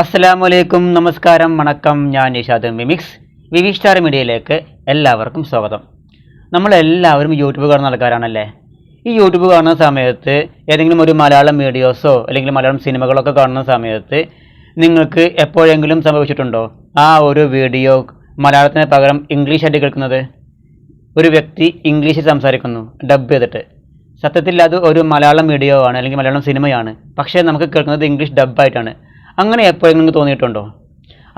അസ്സലാമു അലൈക്കും നമസ്കാരം വണക്കം. ഞാൻ നിഷാദ് മിമിക്സ് വിവി സ്റ്റാർ മീഡിയയിലേക്ക് എല്ലാവർക്കും സ്വാഗതം. നമ്മളെല്ലാവരും യൂട്യൂബ് കാണുന്ന ആൾക്കാരാണല്ലേ? ഈ യൂട്യൂബ് കാണുന്ന സമയത്ത് ഏതെങ്കിലും ഒരു മലയാളം വീഡിയോസോ അല്ലെങ്കിൽ മലയാളം സിനിമകളൊക്കെ കാണുന്ന സമയത്ത് നിങ്ങൾക്ക് എപ്പോഴെങ്കിലും സംഭവിച്ചിട്ടുണ്ടോ? ആ ഒരു വീഡിയോ മലയാളത്തിന് പകരം ഇംഗ്ലീഷായിട്ട് കേൾക്കുന്നത്? ഒരു വ്യക്തി ഇംഗ്ലീഷിൽ സംസാരിക്കുന്നു ഡബ് ചെയ്തിട്ട്. സത്യത്തിൽ അത് ഒരു മലയാളം വീഡിയോ ആണ് അല്ലെങ്കിൽ മലയാളം സിനിമയാണ്. പക്ഷേ നമുക്ക് കേൾക്കുന്നത് ഇംഗ്ലീഷ് ഡബ്ബായിട്ടാണ് അങ്ങനെ എപ്പോഴും നിങ്ങൾക്ക് തോന്നിയിട്ടുണ്ടോ?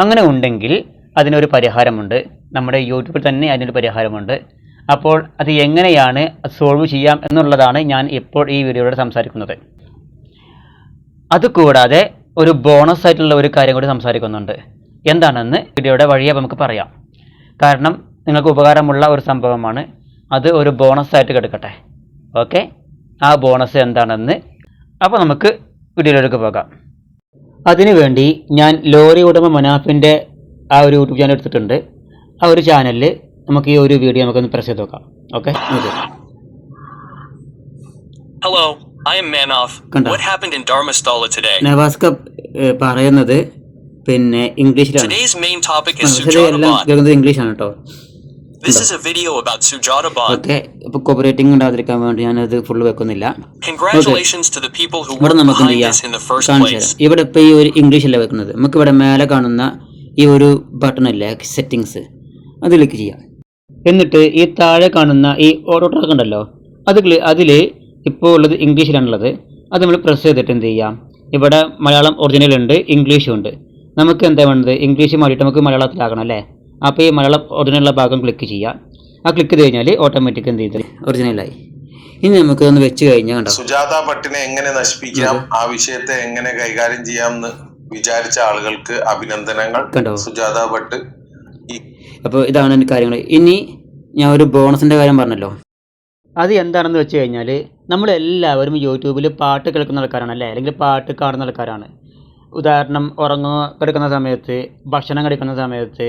അങ്ങനെ ഉണ്ടെങ്കിൽ അതിനൊരു പരിഹാരമുണ്ട്. നമ്മുടെ യൂട്യൂബിൽ തന്നെ അതിനൊരു പരിഹാരമുണ്ട്. അപ്പോൾ അത് എങ്ങനെയാണ് സോൾവ് ചെയ്യാം എന്നുള്ളതാണ് ഞാൻ ഇപ്പോൾ ഈ വീഡിയോയിലൂടെ സംസാരിക്കുന്നത്. അതുകൂടാതെ ഒരു ബോണസ് ആയിട്ടുള്ള ഒരു കാര്യം കൂടി സംസാരിക്കുന്നുണ്ട്. എന്താണെന്ന് വീഡിയോയുടെ വഴിയെ നമുക്ക് പറയാം. കാരണം നിങ്ങൾക്ക് ഉപകാരമുള്ള ഒരു സംഭവമാണ്. അത് ഒരു ബോണസ് ആയിട്ട് കിടക്കട്ടെ ഓക്കെ ആ ബോണസ് എന്താണെന്ന്? അപ്പോൾ നമുക്ക് വീഡിയോയിലേക്ക് പോകാം. അതിനുവേണ്ടി ഞാൻ ലോറി ഉടമ മനാഫിന്റെ ആ ഒരു യൂട്യൂബ് ചാനൽ എടുത്തിട്ടുണ്ട്. ആ ഒരു ചാനലിൽ നമുക്ക് ഈ ഒരു വീഡിയോ നമുക്കൊന്ന് പ്രസ് ചെയ്ത് നോക്കാം. Okay? Manoff. Kanda. What happened in Dharmasthala നവാസ്ക പറയുന്നത് പിന്നെ ഇംഗ്ലീഷിലാണ്. ഇംഗ്ലീഷാണ് കേട്ടോ. This is a video about Sujata Bond. Okay ഇപ്പോൾ കോപ്പറേറ്റിംഗ് ഉണ്ടാതിരിക്കാൻ വേണ്ടി ഞാനത് ഫുള്ള് വെക്കുന്നില്ല. Congratulations to the people who ഇവിടെ worked നമുക്ക് എന്ത് behind this in the first കാണിച്ചു place. തരാം. ഇവിടെ ഇപ്പോൾ ഈ ഒരു ഇംഗ്ലീഷല്ല വെക്കുന്നത്? നമുക്ക് ഇവിടെ മേലെ കാണുന്ന ഈ ഒരു ബട്ടൺ അല്ലേ? സെറ്റിങ്സ് അത് ക്ലിക്ക് ചെയ്യാം. എന്നിട്ട് ഈ താഴെ കാണുന്ന ഈ ഓട്ടോ ട്രാക്ക് ഉണ്ടല്ലോ? അത് അതിൽ ഇപ്പോൾ ഉള്ളത് ഇംഗ്ലീഷിലാണുള്ളത് അത് നമ്മൾ പ്രസ് ചെയ്തിട്ട് എന്ത് ചെയ്യാം? ഇവിടെ മലയാളം ഒറിജിനൽ ഉണ്ട് ഇംഗ്ലീഷും ഉണ്ട്. നമുക്ക് എന്താ വേണ്ടത്? ഇംഗ്ലീഷ് മാറിയിട്ട് നമുക്ക് മലയാളത്തിലാക്കണം അല്ലേ? അപ്പോൾ ഈ മലയാളം ഒറിജിനലുള്ള ഭാഗം ക്ലിക്ക് ചെയ്യാം ആ ക്ലിക്ക് ചെയ്ത് കഴിഞ്ഞാൽ ഓട്ടോമാറ്റിക് എന്ത് ചെയ്തത് ഒറിജിനലായി ഇനി നമുക്ക് ഒന്ന് വെച്ച് കഴിഞ്ഞാൽ കണ്ടോ? സുജാത ഭട്ടിനെ എങ്ങനെ നശിപ്പിക്കാം? ആ വിഷയത്തെ എങ്ങനെ കൈകാര്യം ചെയ്യാം എന്ന് വിചാരിച്ച ആളുകൾക്ക് അഭിനന്ദനങ്ങൾ. കണ്ടോ? സുജാത ഭട്ട്. അപ്പോൾ ഇതാണ് എന്റെ കാര്യങ്ങൾ. ഇനി ഞാൻ ഒരു ബോണസിന്റെ കാര്യം പറഞ്ഞല്ലോ. അത് എന്താണെന്ന് വെച്ച് കഴിഞ്ഞാൽ നമ്മളെല്ലാവരും യൂട്യൂബിൽ പാട്ട് കേൾക്കുന്ന ആൾക്കാരാണ് അല്ലേ അല്ലെങ്കിൽ പാട്ട് കാണുന്ന ആൾക്കാരാണ്. ഉദാഹരണം ഉറങ്ങുക കിടക്കുന്ന സമയത്ത് ഭക്ഷണം കഴിക്കുന്ന സമയത്ത്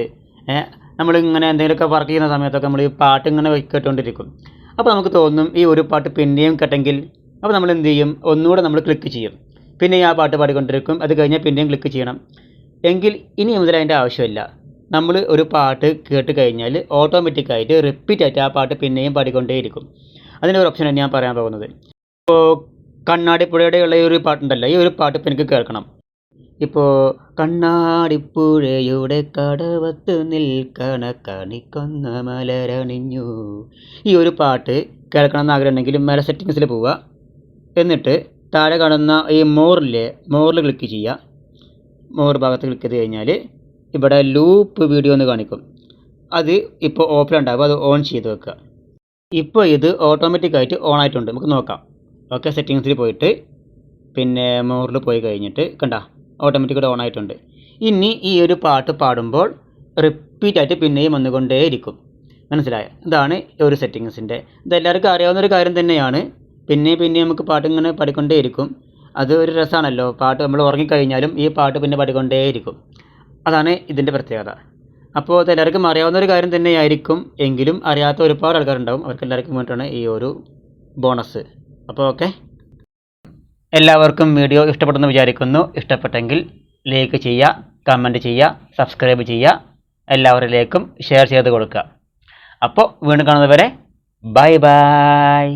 നമ്മളിങ്ങനെ എന്തെങ്കിലുമൊക്കെ വർക്ക് ചെയ്യുന്ന സമയത്തൊക്കെ നമ്മൾ ഈ പാട്ട് ഇങ്ങനെ കേട്ടുകൊണ്ടിരിക്കും അപ്പോൾ നമുക്ക് തോന്നും ഈ ഒരു പാട്ട് പിന്നെയും കേട്ടെങ്കിൽ അപ്പോൾ നമ്മൾ എന്ത് ചെയ്യും? ഒന്നുകൂടെ നമ്മൾ ക്ലിക്ക് ചെയ്യും. പിന്നെ ആ പാട്ട് പാടിക്കൊണ്ടിരിക്കും. അത് കഴിഞ്ഞാൽ പിന്നെയും ക്ലിക്ക് ചെയ്യണം. എങ്കിൽ ഇനി മുതൽ അതിന്റെ ആവശ്യമില്ല. നമ്മൾ ഒരു പാട്ട് കേട്ട് കഴിഞ്ഞാൽ ഓട്ടോമാറ്റിക്കായിട്ട് റിപ്പീറ്റ് ആയിട്ട് ആ പാട്ട് പിന്നെയും പാടിക്കൊണ്ടേയിരിക്കും. അതിന്റെ ഒരു ഓപ്ഷനാണ് ഞാൻ പറയാൻ പോകുന്നത്. ഇപ്പോൾ കണ്ണാടിപ്പുഴയുടെ ഉള്ള ഈ ഒരു പാട്ടുണ്ടല്ലോ ഈ ഒരു പാട്ട് ഇപ്പോൾ എനിക്ക് കേൾക്കണം. ഇപ്പോൾ കണ്ണാടിപ്പുഴയുടെ കടവത്ത് നിൽക്കണ കണിക്കൊന്ന മലരണിഞ്ഞു. ഈ ഒരു പാട്ട് കേൾക്കണം എന്നാഗ്രഹം ഉണ്ടെങ്കിൽ മേലെ സെറ്റിങ്സിൽ പോവുക. എന്നിട്ട് താഴെ കാണുന്ന ഈ മോറിലെ മോറിൽ ക്ലിക്ക് ചെയ്യുക. മോർ ഭാഗത്ത് ക്ലിക്ക് ചെയ്ത് കഴിഞ്ഞാൽ ഇവിടെ ലൂപ്പ് വീഡിയോ എന്ന് കാണിക്കും. അത് ഇപ്പോൾ ഓഫിലുണ്ടാകും അത് ഓൺ ചെയ്ത് വെക്കുക. ഇപ്പോൾ ഇത് ഓട്ടോമാറ്റിക്കായിട്ട് ഓൺ ആയിട്ടുണ്ട്. നമുക്ക് നോക്കാം. ഓക്കെ സെറ്റിങ്സിൽ പോയിട്ട് പിന്നെ മോറിൽ പോയി കഴിഞ്ഞിട്ട് കണ്ട. ഓട്ടോമാറ്റിക്കായിട്ട് ഓൺ ആയിട്ടുണ്ട്. ഇനി ഈ ഒരു പാട്ട് പാടുമ്പോൾ റിപ്പീറ്റ് ആയിട്ട് പിന്നെയും വന്നുകൊണ്ടേയിരിക്കും. മനസ്സിലായ? ഇതാണ് ഒരു സെറ്റിങ്സിന്റെ ഇതെല്ലാവർക്കും അറിയാവുന്ന ഒരു കാര്യം തന്നെയാണ്. പിന്നെ പിന്നെ നമുക്ക് പാട്ട് ഇങ്ങനെ പാടിക്കൊണ്ടേയിരിക്കും. അത് ഒരു രസമാണല്ലോ. പാട്ട് നമ്മൾ ഉറങ്ങിക്കഴിഞ്ഞാലും ഈ പാട്ട് പിന്നെ പാടിക്കൊണ്ടേയിരിക്കും. അതാണ് ഇതിന്റെ പ്രത്യേകത. അപ്പോൾ അതെല്ലാവർക്കും അറിയാവുന്ന ഒരു കാര്യം തന്നെയായിരിക്കും. എങ്കിലും അറിയാത്ത ഒരുപാട് ആൾക്കാരുണ്ടാവും. അവർക്കെല്ലാവർക്കും വേണ്ടിയിട്ടാണ് ഈ ഒരു ബോണസ് അപ്പോൾ ഓക്കെ എല്ലാവർക്കും വീഡിയോ ഇഷ്ടപ്പെട്ടെന്ന് വിചാരിക്കുന്നു. ഇഷ്ടപ്പെട്ടെങ്കിൽ ലൈക്ക് ചെയ്യുക കമന്റ് ചെയ്യുക സബ്സ്ക്രൈബ് ചെയ്യുക എല്ലാവരിലേക്കും ഷെയർ ചെയ്ത് കൊടുക്കുക. അപ്പോൾ വീണ്ടും കാണുന്നതുവരെ ബൈ ബൈ